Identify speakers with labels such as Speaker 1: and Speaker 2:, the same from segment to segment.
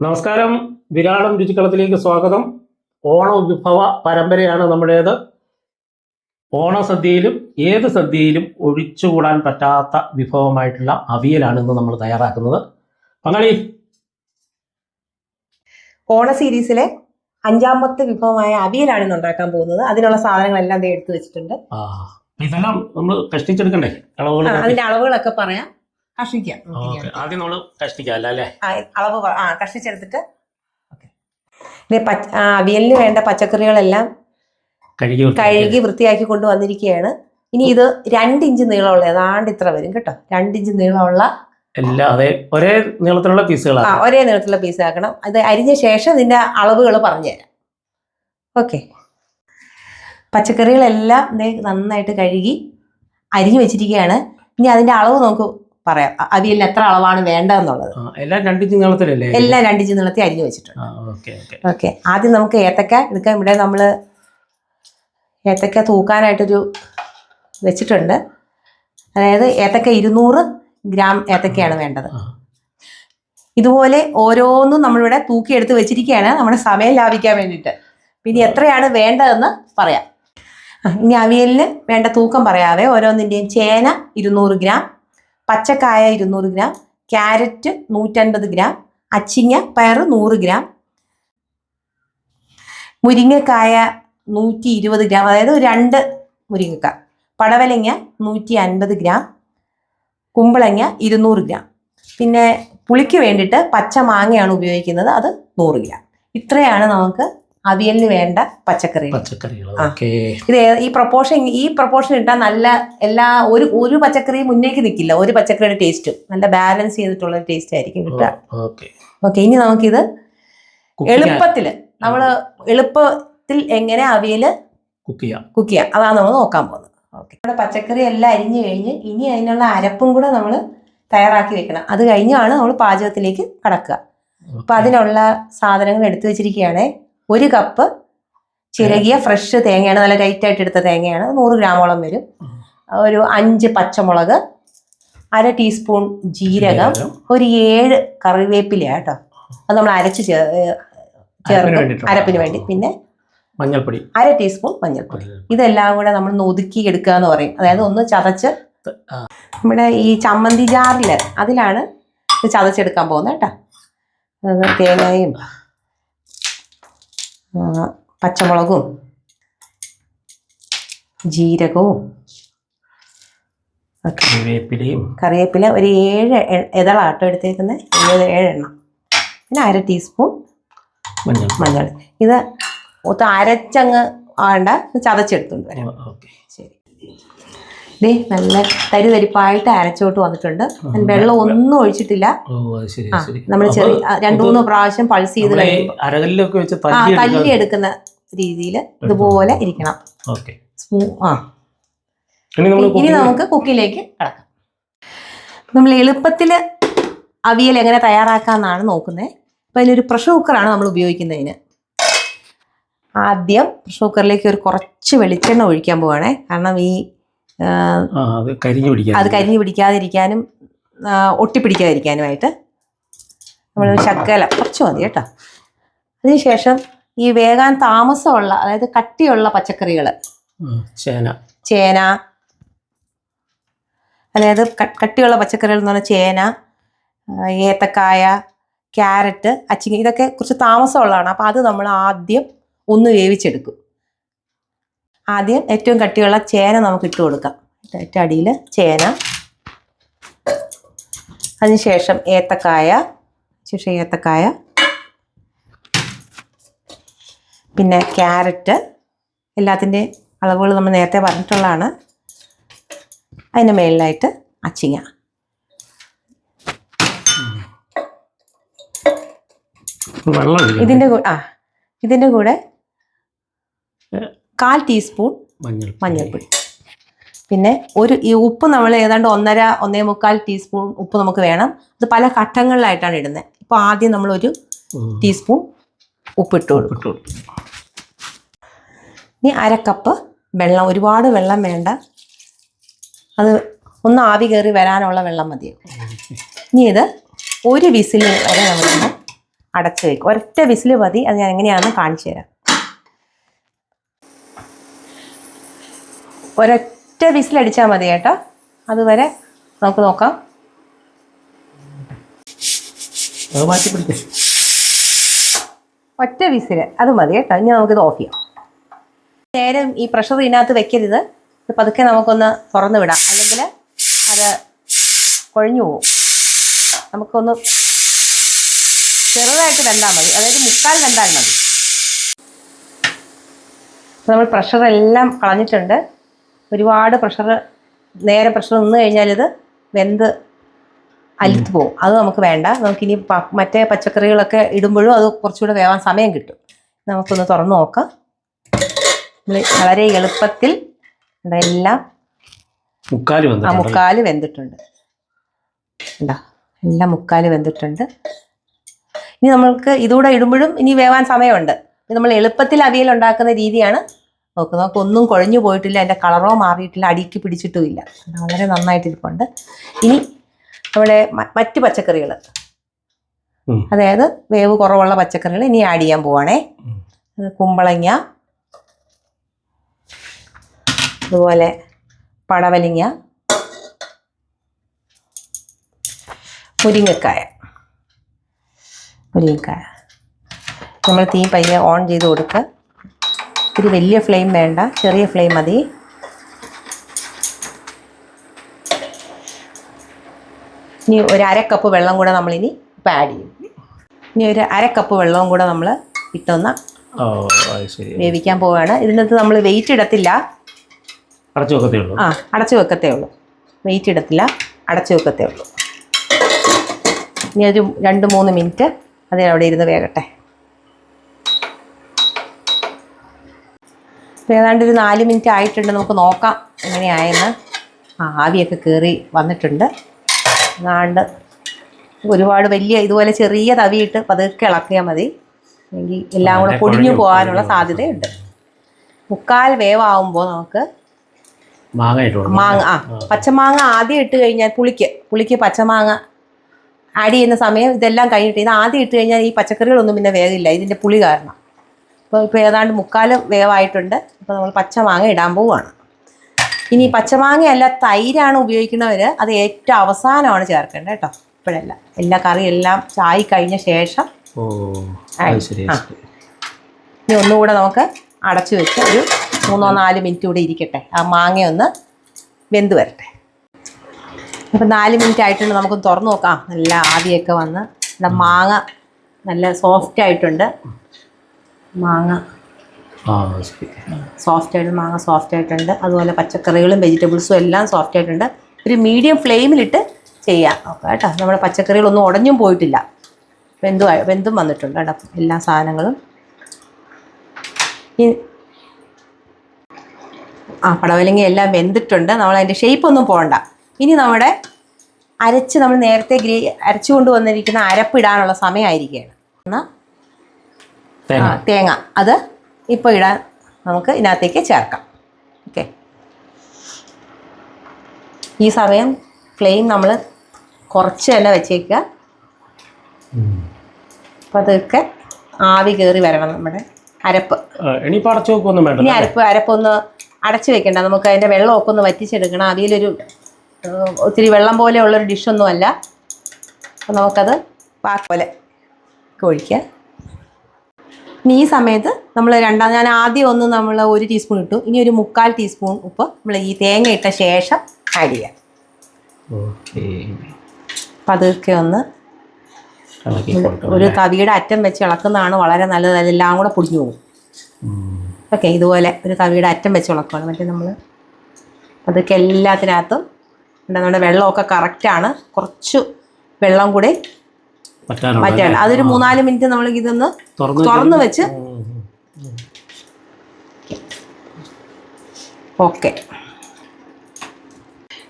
Speaker 1: നമസ്കാരം. വിരാളം രുചിക്കളത്തിലേക്ക് സ്വാഗതം. ഓണ വിഭവ പരമ്പരയാണ് നമ്മുടേത്. ഓണസദ്യയിലും ഏത് സദ്യയിലും ഒഴിച്ചുകൂടാൻ പറ്റാത്ത വിഭവമായിട്ടുള്ള അവിയലാണ് ഇന്ന് നമ്മൾ തയ്യാറാക്കുന്നത്. പങ്കാളി.
Speaker 2: ഓണ സീരീസിലെ അഞ്ചാമത്തെ വിഭവമായ അവിയലാണ് ഇന്ന് ഉണ്ടാക്കാൻ പോകുന്നത്. അതിനുള്ള സാധനങ്ങളെല്ലാം എടുത്തു വെച്ചിട്ടുണ്ട്.
Speaker 1: ഇതെല്ലാം നമ്മൾ കഷ്ടിച്ചെടുക്കണ്ടേ
Speaker 2: അതിന്റെ അളവുകളൊക്കെ പറയാം. കഷ്ണിക്കാം.
Speaker 1: ആദ്യം നമ്മൾ അല്ല?
Speaker 2: ആ, അളവ് ആ കഷ്ണിച്ചെടുത്തിട്ട്. പച്ച ആ, അവിയലിന് വേണ്ട പച്ചക്കറികളെല്ലാം
Speaker 1: കഴുകി വൃത്തിയാക്കി.
Speaker 2: കഴുകി വൃത്തിയാക്കി കൊണ്ടുവന്നിരിക്കുകയാണ്. ഇനി ഇത് രണ്ട് ഇഞ്ച് നീളമുള്ള ഏതാണ്ട് ഇത്ര വരും കേട്ടോ. രണ്ട് ഇഞ്ച് നീളമുള്ള
Speaker 1: എല്ലാം അതേ ഒരേ നീളത്തിലുള്ള
Speaker 2: ആ
Speaker 1: പീസുകളാണ്
Speaker 2: ഒരേ നീളത്തിലുള്ള പീസ് ആക്കണം. അത് അരിഞ്ഞ ശേഷം ഇതിന്റെ അളവുകൾ പറഞ്ഞുതരാം. ഓക്കെ. പച്ചക്കറികളെല്ലാം ദേ നന്നായിട്ട് കഴുകി അരിഞ്ഞു വെച്ചിരിക്കുകയാണ്. ഇനി അതിന്റെ അളവ് നമുക്ക് പറയാം. അ- എത്ര അളവാണ് വേണ്ടതെന്നുള്ളത്.
Speaker 1: എല്ലാം രണ്ട് നീളത്തിലല്ലേ
Speaker 2: എല്ലാം രണ്ട് നീളത്തിൽ അരിഞ്ഞു വെച്ചിട്ടുണ്ട്.
Speaker 1: Okay okay.
Speaker 2: ഓക്കെ. ആദ്യം നമുക്ക് ഏത്തക്ക എടുക്കാം ഇവിടെ നമ്മൾ ഏത്തക്ക തൂക്കാനായിട്ടൊരു വെച്ചിട്ടുണ്ട്. അതായത് ഏത്തക്ക ഇരുന്നൂറ് ഗ്രാം ഏത്തക്കയാണ് വേണ്ടത്. ഇതുപോലെ ഓരോന്നും നമ്മളിവിടെ തൂക്കിയെടുത്ത് വെച്ചിരിക്കുകയാണ്. നമ്മുടെ സമയം ലാഭിക്കാൻ വേണ്ടിയിട്ട്. പിന്നെ എത്രയാണ് വേണ്ടതെന്ന് പറയാം. ഇനി അവിയലിന് വേണ്ട തൂക്കം പറയാവേ. ഓരോന്നിന്റെയും ചേന ഇരുന്നൂറ് ഗ്രാം. പച്ചക്കായ ഇരുന്നൂറ് ഗ്രാം ക്യാരറ്റ് നൂറ്റൻപത് ഗ്രാം അച്ചിങ്ങ പയർ നൂറ് ഗ്രാം മുരിങ്ങക്കായ നൂറ്റി ഇരുപത് ഗ്രാം അതായത് രണ്ട് മുരിങ്ങക്ക പടവലങ്ങ നൂറ്റി അൻപത് ഗ്രാം കുമ്പളങ്ങ ഇരുന്നൂറ് ഗ്രാം. പിന്നെ പുളിക്ക് വേണ്ടിയിട്ട് പച്ച മാങ്ങയാണ് ഉപയോഗിക്കുന്നത് അത് നൂറ് ഗ്രാം. ഇത്രയാണ് നമുക്ക് അവിയലിന് വേണ്ട പച്ചക്കറികൾ.
Speaker 1: പച്ചക്കറികൾ
Speaker 2: ഇത് ഈ പ്രൊപ്പോർഷൻ ഈ പ്രൊപ്പോർഷൻ ഇട്ടാൽ നല്ല എല്ലാ ഒരു ഒരു പച്ചക്കറി മുന്നേക്ക് നിൽക്കില്ല ഒരു പച്ചക്കറിയുടെ ടേസ്റ്റ് നല്ല ബാലൻസ് ചെയ്തിട്ടുള്ള ടേസ്റ്റ് ആയിരിക്കും കിട്ടുക.
Speaker 1: ഓക്കെ.
Speaker 2: ഓക്കെ ഇനി നമുക്കിത് എളുപ്പത്തിൽ നമ്മൾ എളുപ്പത്തിൽ എങ്ങനെ അവിയൽ
Speaker 1: കുക്ക് ചെയ്യാം.
Speaker 2: കുക്ക് ചെയ്യാം. അതാണ് നമ്മൾ നോക്കാൻ പോകുന്നത്. ഓക്കെ. നമ്മുടെ പച്ചക്കറി എല്ലാം അരിഞ്ഞു കഴിഞ്ഞ് ഇനി അതിനുള്ള അരപ്പും കൂടെ നമ്മൾ തയ്യാറാക്കി വെക്കണം. അത് കഴിഞ്ഞാണ് നമ്മൾ പാചകത്തിലേക്ക് കടക്കുക. അപ്പം അതിനുള്ള സാധനങ്ങൾ എടുത്തു വെച്ചിരിക്കുകയാണ്. ഒരു കപ്പ് ചിരകിയ ഫ്രഷ് തേങ്ങയാണ് നല്ല ലൈറ്റ് ആയിട്ട് എടുത്ത തേങ്ങയാണ്. നൂറ് ഗ്രാമോളം വരും. ഒരു അഞ്ച് പച്ചമുളക് അര ടീസ്പൂൺ ജീരകം ഒരു ഏഴ് കറിവേപ്പില കേട്ടോ. അത് നമ്മൾ അരച്ച് ചേ
Speaker 1: അരപ്പിന്
Speaker 2: ചേർക്കും. അരപ്പിന് വേണ്ടി. പിന്നെ
Speaker 1: മഞ്ഞൾപ്പൊടി.
Speaker 2: അര ടീസ്പൂൺ മഞ്ഞൾപ്പൊടി. ഇതെല്ലാം കൂടെ നമ്മൾ ഒതുക്കി എടുക്കുക എന്ന് പറയും. അതായത് ഒന്ന് ചതച്ച് നമ്മുടെ ഈ ചമ്മന്തി ജാറിൽ അതിലാണ് ഇത് ചതച്ചെടുക്കാൻ പോകുന്നത് കേട്ടോ. തേങ്ങയും പച്ചമുളകും ജീരകവും
Speaker 1: കറിവേപ്പിലയും.
Speaker 2: കറിവേപ്പില ഒരു ഏഴ് ഇതളാട്ടോ എടുത്തേക്കുന്നത് ഏഴ് ഏഴെണ്ണം. പിന്നെ അര ടീസ്പൂൺ
Speaker 1: മഞ്ഞൾ.
Speaker 2: ഇത് ഒത്ത് അരച്ചങ്ങ് ആണ്ട ചതച്ചെടുത്തുകൊണ്ട് വരാം.
Speaker 1: ഓക്കെ.
Speaker 2: ശരി. ദേ നല്ല തരി തരിപ്പായിട്ട് അരച്ചോട്ട് വന്നിട്ടുണ്ട്. വെള്ളം ഒന്നും ഒഴിച്ചിട്ടില്ല. നമ്മൾ ചെറിയ രണ്ടു മൂന്ന് പ്രാവശ്യം പൾസ് ചെയ്ത് ആ
Speaker 1: തല്ലി
Speaker 2: എടുക്കുന്ന രീതിയിൽ ഇതുപോലെ ഇരിക്കണം. ആ.
Speaker 1: ഇനി
Speaker 2: നമുക്ക് കുക്കിലേക്ക് കിടക്കാം. നമ്മൾ എളുപ്പത്തിൽ അവിയൽ എങ്ങനെ തയ്യാറാക്കാന്നാണ് നോക്കുന്നത് ഇപ്പൊ അതിനൊരു പ്രഷർ കുക്കറാണ് നമ്മൾ ഉപയോഗിക്കുന്നതിന്. ആദ്യം പ്രഷർ കുക്കറിലേക്ക് ഒരു കുറച്ച് വെളിച്ചെണ്ണ ഒഴിക്കാൻ പോവാണേ. കാരണം ഈ
Speaker 1: അത് കരിഞ്ഞു പിടിക്കാൻ
Speaker 2: അത് കരിഞ്ഞു പിടിക്കാതിരിക്കാനും ഒട്ടിപ്പിടിക്കാതിരിക്കാനുമായിട്ട് നമ്മൾ ശക്കല കുറച്ച് മതി കേട്ടോ. അതിനുശേഷം ഈ വേകാൻ താമസമുള്ള അതായത് കട്ടിയുള്ള പച്ചക്കറികൾ
Speaker 1: ചേന.
Speaker 2: ചേന. അതായത് കട്ടിയുള്ള പച്ചക്കറികൾ എന്ന് പറഞ്ഞാൽ ചേന ഏത്തക്കായ ക്യാരറ്റ് അച്ചിങ്ങ ഇതൊക്കെ കുറച്ച് താമസമുള്ളതാണ്. അപ്പോൾ അത് നമ്മൾ ആദ്യം ഒന്ന് വേവിച്ചെടുക്കും. ആദ്യം ഏറ്റവും കട്ടിയുള്ള ചേന നമുക്ക് ഇട്ട് കൊടുക്കാം. ഏറ്റവും അടിയിൽ ചേന. അതിനുശേഷം ഏത്തക്കായ. ശേഷം ഏത്തക്കായ. പിന്നെ ക്യാരറ്റ്. എല്ലാത്തിന്റെ അളവുകൾ നമ്മൾ നേരത്തെ പറഞ്ഞിട്ടുള്ളതാണ്. അതിന്റെ മേളിലായിട്ട് അച്ചിങ്ങ. ഇതിന്റെ കൂടെ ആ ഇതിന്റെ കൂടെ കാൽ ടീസ്പൂൺ മഞ്ഞൾപ്പൊടി. പിന്നെ ഒരു ഈ ഉപ്പ് നമ്മൾ ഏതാണ്ട് ഒന്നര ഒന്നേ മുക്കാൽ ടീസ്പൂൺ ഉപ്പ് നമുക്ക് വേണം. അത് പല ഘട്ടങ്ങളിലായിട്ടാണ് ഇടുന്നത്. ഇപ്പൊ ആദ്യം നമ്മളൊരു ടീസ്പൂൺ ഉപ്പിട്ട് കൊടുക്കും.
Speaker 1: ഇട്ടു
Speaker 2: ഇനി അരക്കപ്പ് കപ്പ് വെള്ളം ഒരുപാട് വെള്ളം വേണ്ട. അത് ഒന്ന് ആവി കയറി വരാനുള്ള വെള്ളം മതി. ഇനി ഇത് ഒരു വിസിൽ വരെ നമ്മളിങ്ങനെ അടച്ചു വയ്ക്കും ഒരൊറ്റ വിസിൽ മതി. അത് ഞാൻ എങ്ങനെയാണെന്ന് കാണിച്ചു തരാം. ഒരൊറ്റ വിസിൽ അടിച്ചാൽ മതി കേട്ടോ. അതുവരെ നമുക്ക് നോക്കാം. ഒറ്റ വിസിൽ അത് മതി കേട്ടോ. ഇനി നമുക്കിത് ഓഫ് ചെയ്യാം. നേരം ഈ പ്രഷർ ഇതിനകത്ത് വെക്കരുത്. ഇത് പതുക്കെ നമുക്കൊന്ന് തുറന്നു വിടാം. അല്ലെങ്കിൽ അത് കൊഴിഞ്ഞു പോകും നമുക്കൊന്ന് ചെറുതായിട്ട് വെന്താൽ മതി. അതായത് മുക്കാൽ വെന്താൽ മതി. നമ്മൾ പ്രഷറെല്ലാം കളഞ്ഞിട്ടുണ്ട്. ഒരുപാട് പ്രഷർ നേരെ പ്രഷർ നിന്ന് കഴിഞ്ഞാൽ ഇത് വെന്ത് അലിത്ത് പോകും. അത് നമുക്ക് വേണ്ട. നമുക്കിനി മറ്റേ പച്ചക്കറികളൊക്കെ ഇടുമ്പോഴും അത് കുറച്ചുകൂടെ വേവാൻ സമയം കിട്ടും. നമുക്കൊന്ന് തുറന്നു നോക്കാം. നമ്മൾ വളരെ എളുപ്പത്തിൽ എല്ലാം?
Speaker 1: മുക്കാൽ
Speaker 2: ആ മുക്കാൽ വെന്തിട്ടുണ്ട്. എന്താ എല്ലാം മുക്കാൽ വെന്തിട്ടുണ്ട്. ഇനി നമ്മൾക്ക് ഇതുകൂടെ ഇടുമ്പോഴും ഇനി വേവാൻ സമയമുണ്ട്. നമ്മൾ എളുപ്പത്തിൽ അവിയൽ ഉണ്ടാക്കുന്ന രീതിയാണ് നോക്ക് നോക്ക് ഒന്നും കുഴഞ്ഞു പോയിട്ടില്ല അതിന്റെ കളറോ മാറിയിട്ടില്ല അടിക്ക് പിടിച്ചിട്ടുമില്ല. ഇല്ല വളരെ നന്നായിട്ടിരിപ്പുണ്ട്. ഇനി നമ്മുടെ മറ്റ് പച്ചക്കറികൾ. അതായത് വേവ് കുറവുള്ള പച്ചക്കറികൾ ഇനി ആഡ് ചെയ്യാൻ പോവാണേ. അത് കുമ്പളങ്ങ അതുപോലെ പടവലിങ്ങ മുരിങ്ങക്കായ. മുരിങ്ങക്കായ. നമ്മൾ തീ പയ്യെ ഓൺ ചെയ്ത് കൊടുക്കുക ഒരു വലിയ ഫ്ലെയിം വേണ്ട ചെറിയ ഫ്ലെയിം മതി. ഇനി ഒരു അര കപ്പ് വെള്ളം കൂടെ നമ്മളിനി ഇപ്പം ആഡ് ചെയ്യും. ഇനി ഒരു അര കപ്പ് വെള്ളവും കൂടെ നമ്മൾ ഇട്ടൊന്ന് വേവിക്കാൻ പോവുകയാണ് ഇതിനകത്ത് നമ്മൾ വെയിറ്റ് ഇടത്തില്ല.
Speaker 1: അടച്ചു വെക്കത്തേ ഉള്ളൂ.
Speaker 2: ആ അടച്ചു വെക്കത്തേ ഉള്ളൂ. വെയിറ്റ് ഇടത്തില്ല അടച്ചു വെക്കത്തേ ഉള്ളൂ. ഇനി ഒരു രണ്ട് മൂന്ന് മിനിറ്റ് അതിനവിടെ അവിടെ ഇരുന്ന് വേകട്ടെ. ഏതാണ്ട് ഒരു നാല് മിനിറ്റ് ആയിട്ടുണ്ട് നമുക്ക് നോക്കാം എങ്ങനെയായെന്ന്. ആ ആവിയൊക്കെ കയറി വന്നിട്ടുണ്ട്. ഏതാണ്ട് ഒരുപാട് വലിയ ഇതുപോലെ ചെറിയ തവിയിട്ട് പതുക്കെ ഇളക്കിയാൽ മതി. അല്ലെങ്കിൽ എല്ലാം കൂടെ പൊടിഞ്ഞു പോകാനുള്ള
Speaker 1: പോകും.
Speaker 2: സാധ്യതയുണ്ട്. മുക്കാൽ വേവാകുമ്പോൾ നമുക്ക്
Speaker 1: മാങ്ങ
Speaker 2: മാങ്ങ ആ പച്ചമാങ്ങ ആദ്യം ഇട്ട് കഴിഞ്ഞാൽ പുളിക്ക് പുളിക്ക് പച്ചമാങ്ങ ആഡ് ചെയ്യുന്ന സമയം ഇതെല്ലാം കഴിഞ്ഞിട്ട് ഇത് ആദ്യം ഇട്ട് കഴിഞ്ഞാൽ ഈ പച്ചക്കറികളൊന്നും പിന്നെ വേഗമില്ല ഇതിന്റെ പുളി കാരണം. അപ്പോൾ ഇപ്പോൾ ഏതാണ്ട് മുക്കാൽ വേവായിട്ടുണ്ട്. അപ്പോൾ നമ്മൾ പച്ചമാങ്ങ ഇടാൻ പോവുകയാണ്. ഇനി പച്ചമാങ്ങയല്ല തൈരാണ് ഉപയോഗിക്കുന്നവർ അത് ഏറ്റവും അവസാനമാണ് ചേർക്കേണ്ടത് കേട്ടോ. ഇപ്പോഴല്ല. എല്ലാ കറിയെല്ലാം ചായ കഴിഞ്ഞ ശേഷം. ഇനി ഒന്നുകൂടെ നമുക്ക് അടച്ചു വെച്ച് ഒരു മൂന്നോ നാല് മിനിറ്റ് കൂടെ ഇരിക്കട്ടെ. ആ മാങ്ങ ഒന്ന് വെന്ത് വരട്ടെ. അപ്പം നാല് മിനിറ്റ് ആയിട്ടുണ്ട്. നമുക്ക് തുറന്നു നോക്കാം. നല്ല ആവിയൊക്കെ വന്ന്. നല്ല മാങ്ങ നല്ല സോഫ്റ്റ് ആയിട്ടുണ്ട്. മാങ്ങ. സോഫ്റ്റ് ആയിട്ട് മാങ്ങ സോഫ്റ്റ് ആയിട്ടുണ്ട്. അതുപോലെ പച്ചക്കറികളും വെജിറ്റബിൾസും എല്ലാം സോഫ്റ്റ് ആയിട്ടുണ്ട്. ഒരു മീഡിയം ഫ്ലെയിമിലിട്ട് ചെയ്യാം. ഓക്കെ കേട്ടോ നമ്മുടെ പച്ചക്കറികളൊന്നും ഉടഞ്ഞും പോയിട്ടില്ല. വെന്തു വെന്തും വന്നിട്ടുണ്ട് കേട്ടോ. എല്ലാ സാധനങ്ങളും. ആ പടവലങ്ങ എല്ലാം വെന്തിട്ടുണ്ട്. നമ്മൾ അതിന്റെ ഷേപ്പ് ഒന്നും പോകണ്ട. ഇനി നമ്മുടെ അരച്ച് നമ്മൾ നേരത്തെ ഗ്രേ അരച്ചു കൊണ്ടുവന്നിരിക്കുന്ന അരപ്പിടാനുള്ള സമയമായിരിക്കുകയാണ്. എന്നാൽ
Speaker 1: തേങ്ങ.
Speaker 2: അത് ഇപ്പോൾ ഇടാൻ നമുക്ക് ഇതിനകത്തേക്ക് ചേർക്കാം. ഓക്കെ. ഈ സമയം ഫ്ലെയിം നമ്മൾ കുറച്ച് തന്നെ വെച്ചേക്കുക. അപ്പം അതൊക്കെ ആവി കയറി വരണം നമ്മുടെ അരപ്പ്.
Speaker 1: ഇനിയിപ്പോൾ അടച്ചു വെക്കൊന്നും
Speaker 2: ഇനി അരപ്പ് അരപ്പൊന്ന് അടച്ചു വെക്കണ്ട. നമുക്ക് അതിന്റെ വെള്ളമൊക്കെ ഒന്ന് വറ്റിച്ചെടുക്കണം. അവിയിലൊരു ഒത്തിരി വെള്ളം പോലെയുള്ളൊരു ഡിഷൊന്നും അല്ല അപ്പോൾ നമുക്കത് പാക്ക് പോലെ ഒഴിക്കുക. ഈ സമയത്ത് നമ്മൾ രണ്ടാം ഞാൻ ആദ്യം ഒന്ന് നമ്മൾ ഒരു ടീസ്പൂൺ ഇട്ടു. ഇനി ഒരു മുക്കാൽ ടീസ്പൂൺ ഉപ്പ് നമ്മൾ ഈ തേങ്ങ ഇട്ട ശേഷം ആഡ് ചെയ്യാം. അതൊക്കെ ഒന്ന് ഒരു തവിയുടെ അറ്റം വെച്ച് ഇളക്കുന്നതാണ് വളരെ നല്ലത്. അതെല്ലാം കൂടെ പൊടിഞ്ഞു പോകും. ഓക്കെ ഇതുപോലെ ഒരു തവിയുടെ അറ്റം വെച്ച് ഇളക്കുകയാണ് മറ്റേ നമ്മൾ അതൊക്കെ എല്ലാത്തിനകത്തും നമ്മുടെ വെള്ളമൊക്കെ കറക്റ്റാണ് കുറച്ച് വെള്ളം കൂടി മറ്റാണ് അതൊരു മൂന്നാൽ മിനിറ്റ് നമ്മൾ ഇതൊന്ന്
Speaker 1: തുറന്ന്
Speaker 2: വെച്ച്. ഓക്കെ.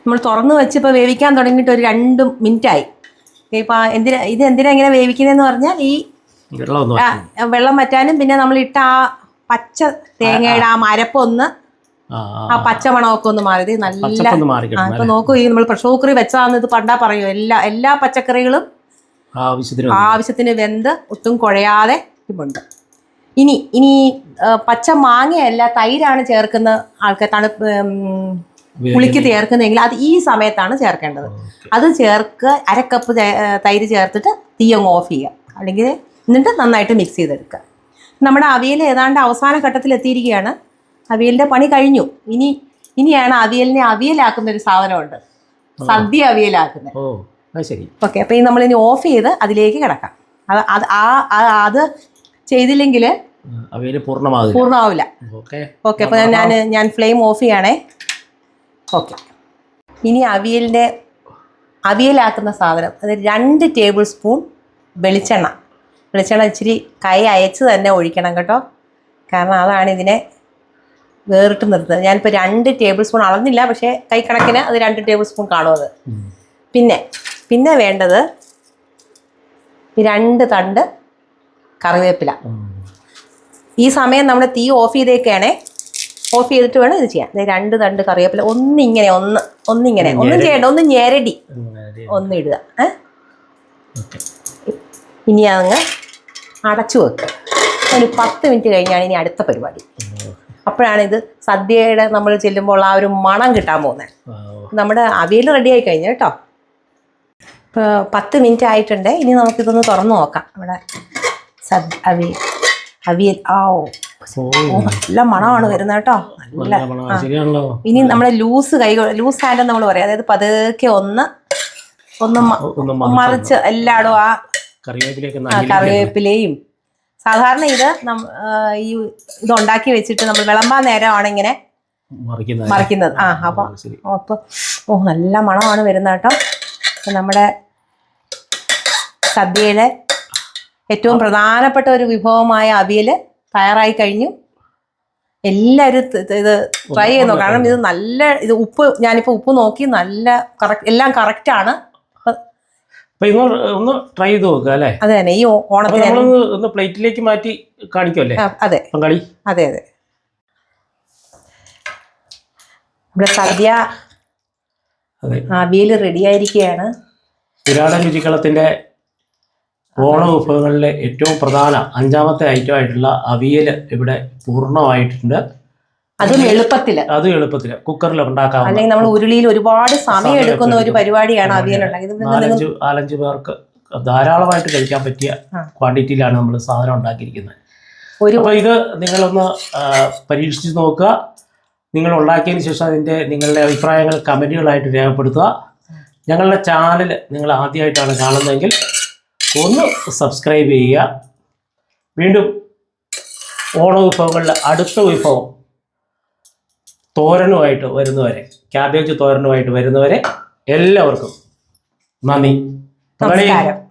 Speaker 2: നമ്മൾ തുറന്ന് വെച്ച് ഇപ്പോൾ വേവിക്കാൻ തുടങ്ങിയിട്ട് ഒരു രണ്ട് മിനിറ്റായി. ഇപ്പോൾ എന്തിനാ ഇത് എന്തിനാ ഇങ്ങനെ വേവിക്കുന്നതെന്ന് പറഞ്ഞാൽ ഈ
Speaker 1: വെള്ളം
Speaker 2: വറ്റാനും പിന്നെ നമ്മൾ ഇട്ട ആ പച്ച തേങ്ങയുടെ ആ മരപ്പൊന്ന്
Speaker 1: ആ
Speaker 2: ആ പച്ചമണമൊക്കെ ഒന്ന് മാറിയത് നല്ല ഇപ്പൊ നോക്കൂ ഈ നമ്മൾ പ്രഷർ കുക്കറി വെച്ചതാന്ന് ഇത് പണ്ടാ പറയൂ. എല്ലാ എല്ലാ പച്ചക്കറികളും
Speaker 1: ആവശ്യത്തിന്
Speaker 2: വെന്ത്. ഒട്ടും കുഴയാതെ ഇരിപ്പുണ്ട്. ഇനി ഇനി പച്ച മാങ്ങയല്ല തൈരാണ് ചേർക്കുന്ന ആൾക്കാർ തണുപ്പ് പുളിക്ക് ചേർക്കുന്നെങ്കിൽ അത് ഈ സമയത്താണ് ചേർക്കേണ്ടത്. അത് ചേർക്ക് അരക്കപ്പ് തൈര് ചേർത്തിട്ട് തീ അങ്ങ് ഓഫ് ചെയ്യുക. അല്ലെങ്കിൽ എന്നിട്ട് നന്നായിട്ട് മിക്സ് ചെയ്തെടുക്കുക. നമ്മുടെ അവിയൽ ഏതാണ്ട് അവസാന ഘട്ടത്തിൽ എത്തിയിരിക്കുകയാണ്. അവിയലിന്റെ പണി കഴിഞ്ഞു. ഇനി ഇനിയാണ് അവിയലിനെ അവിയലാക്കുന്ന ഒരു സാധനമുണ്ട്. സദ്യ അവിയലാക്കുന്നത്.
Speaker 1: അത് ശരി
Speaker 2: ഓക്കെ അപ്പോൾ ഈ നമ്മളിനി ഓഫ് ചെയ്ത് അതിലേക്ക് കിടക്കാം. അത് അത് ആ അത് ചെയ്തില്ലെങ്കിൽ പൂർണമാവില്ല.
Speaker 1: ഓക്കെ
Speaker 2: അപ്പോൾ ഞാൻ ഞാൻ ഫ്ലെയിം ഓഫ് ചെയ്യണേ. ഓക്കെ ഇനി അവിയലിന്റെ അവിയലാക്കുന്ന സാധനം അത് രണ്ട് ടേബിൾ സ്പൂൺ വെളിച്ചെണ്ണ. വെളിച്ചെണ്ണ ഇച്ചിരി കൈ അയച്ച് തന്നെ ഒഴിക്കണം കേട്ടോ. കാരണം അതാണ് ഇതിനെ വേറിട്ട് നിർത്തുന്നത്. ഞാനിപ്പോൾ രണ്ട് ടേബിൾ സ്പൂൺ അളന്നില്ല പക്ഷേ കൈ കണക്കിന് അത് രണ്ട് ടേബിൾ സ്പൂൺ കാണും അത്. പിന്നെ പിന്നെ വേണ്ടത് രണ്ട് തണ്ട് കറിവേപ്പില. ഈ സമയം നമ്മൾ തീ ഓഫ് ചെയ്തേക്കാണേ. ഓഫ് ചെയ്തിട്ട് വേണം ഇത് ചെയ്യാൻ. ദേ രണ്ട് തണ്ട് കറിവേപ്പില. ഒന്നിങ്ങനെ ഒന്ന് ഒന്നിങ്ങനെ. ഒന്നും ചെയ്യണ്ട ഒന്ന് ഞെരടി. ഒന്ന് ഇടുക. ഏ? ഇനി അതങ്ങ് അടച്ചു വെക്കുക ഒരു പത്ത് മിനിറ്റ് കഴിഞ്ഞാണ് ഇനി അടുത്ത പരിപാടി. അപ്പോഴാണ് ഇത് സദ്യയുടെ നമ്മൾ ചെല്ലുമ്പോൾ ആ ഒരു മണം കിട്ടാൻ പോകുന്നത്. നമ്മുടെ അവിയൽ റെഡിയായി ആയി കഴിഞ്ഞു കേട്ടോ. പത്ത് മിനിറ്റ് ആയിട്ടുണ്ട്. ഇനി നമുക്കിതൊന്ന് തുറന്നു നോക്കാം. നമ്മുടെ സദ് അവിയൽ. അവിയൽ ആ ഓ നല്ല മണമാണ് വരുന്നത് കേട്ടോ. നല്ല ഇനി നമ്മുടെ ലൂസ് കൈ ലൂസ് ഹാൻഡ് നമ്മൾ പറയാം. അതായത് പതുക്കെ ഒന്ന് ഒന്ന് മറിച്ച് എല്ലായിടും ആ കറിവേപ്പിലയും. സാധാരണ ഇത് ഈ ഇത് ഉണ്ടാക്കി വെച്ചിട്ട് നമ്മൾ വിളമ്പാൻ നേരമാണ് ഇങ്ങനെ
Speaker 1: മറിക്കുന്നത്.
Speaker 2: ആ അപ്പൊ അപ്പൊ ഓ നല്ല മണമാണ് വരുന്നത് കേട്ടോ. നമ്മുടെ സദ്യയിലെ ഏറ്റവും പ്രധാനപ്പെട്ട ഒരു വിഭവമായ അവിയൽ തയ്യാറായി കഴിഞ്ഞു. എല്ലാവരും ഇത് ട്രൈ ചെയ്ത് നോക്കാം. കാരണം ഇത് നല്ല ഇത് ഉപ്പ് ഞാനിപ്പോൾ ഉപ്പ് നോക്കി നല്ല കറക്റ്റ് എല്ലാം കറക്റ്റാണ്
Speaker 1: ഒന്ന് ട്രൈ ചെയ്ത് നോക്കുക അല്ലേ?
Speaker 2: അത് തന്നെ. ഈ ഓണത്തിന്
Speaker 1: ഒന്ന് പ്ലേറ്റിലേക്ക് മാറ്റി കാണിക്കുമല്ലേ
Speaker 2: അതെ.
Speaker 1: പങ്കാളി
Speaker 2: അതെ അതെ. ഇവിടെ സദ്യ അവിയൽ റെഡിയായിരിക്കുകയാണ്
Speaker 1: പുരാതന രുചികളത്തിന്റെ ഓണ വിഭവങ്ങളിലെ ഏറ്റവും പ്രധാന അഞ്ചാമത്തെ ഐറ്റം ആയിട്ടുള്ള അവിയൽ ഇവിടെ പൂർണമായിട്ടുണ്ട്.
Speaker 2: അതും എളുപ്പത്തിൽ
Speaker 1: അത് എളുപ്പത്തിൽ കുക്കറിൽ ഉണ്ടാക്കാം
Speaker 2: അല്ലെങ്കിൽ നമ്മൾ ഉരുളിയിൽ ഒരുപാട് സമയം എടുക്കുന്ന ഒരു. പരിപാടിയാണ് നിങ്ങൾ-
Speaker 1: നാലഞ്ച് പേർക്ക് ധാരാളമായിട്ട് കഴിക്കാൻ പറ്റിയ. ക്വാണ്ടിറ്റിയിലാണ് നമ്മൾ സാധനം ഉണ്ടാക്കിയിരിക്കുന്നത്. അപ്പോൾ ഇത് നിങ്ങളൊന്ന് പരീക്ഷിച്ച് നോക്കുക. നിങ്ങൾ ഉണ്ടാക്കിയതിന് ശേഷം അതിന്റെ നിങ്ങളുടെ അഭിപ്രായങ്ങൾ കമന്റുകളായിട്ട് രേഖപ്പെടുത്തുക. ഞങ്ങളുടെ ചാനൽ നിങ്ങൾ ആദ്യമായിട്ടാണ് കാണുന്നതെങ്കിൽ ഒന്ന് സബ്സ്ക്രൈബ് ചെയ്യുക. വീണ്ടും ഓണ വിഭവങ്ങളുടെ അടുത്ത വിഭവം തോരനുമായിട്ട് വരുന്നവരെ ക്യാബേജ് തോരനുമായിട്ട് വരുന്നവരെ എല്ലാവർക്കും നന്ദി.
Speaker 2: നമസ്കാരം.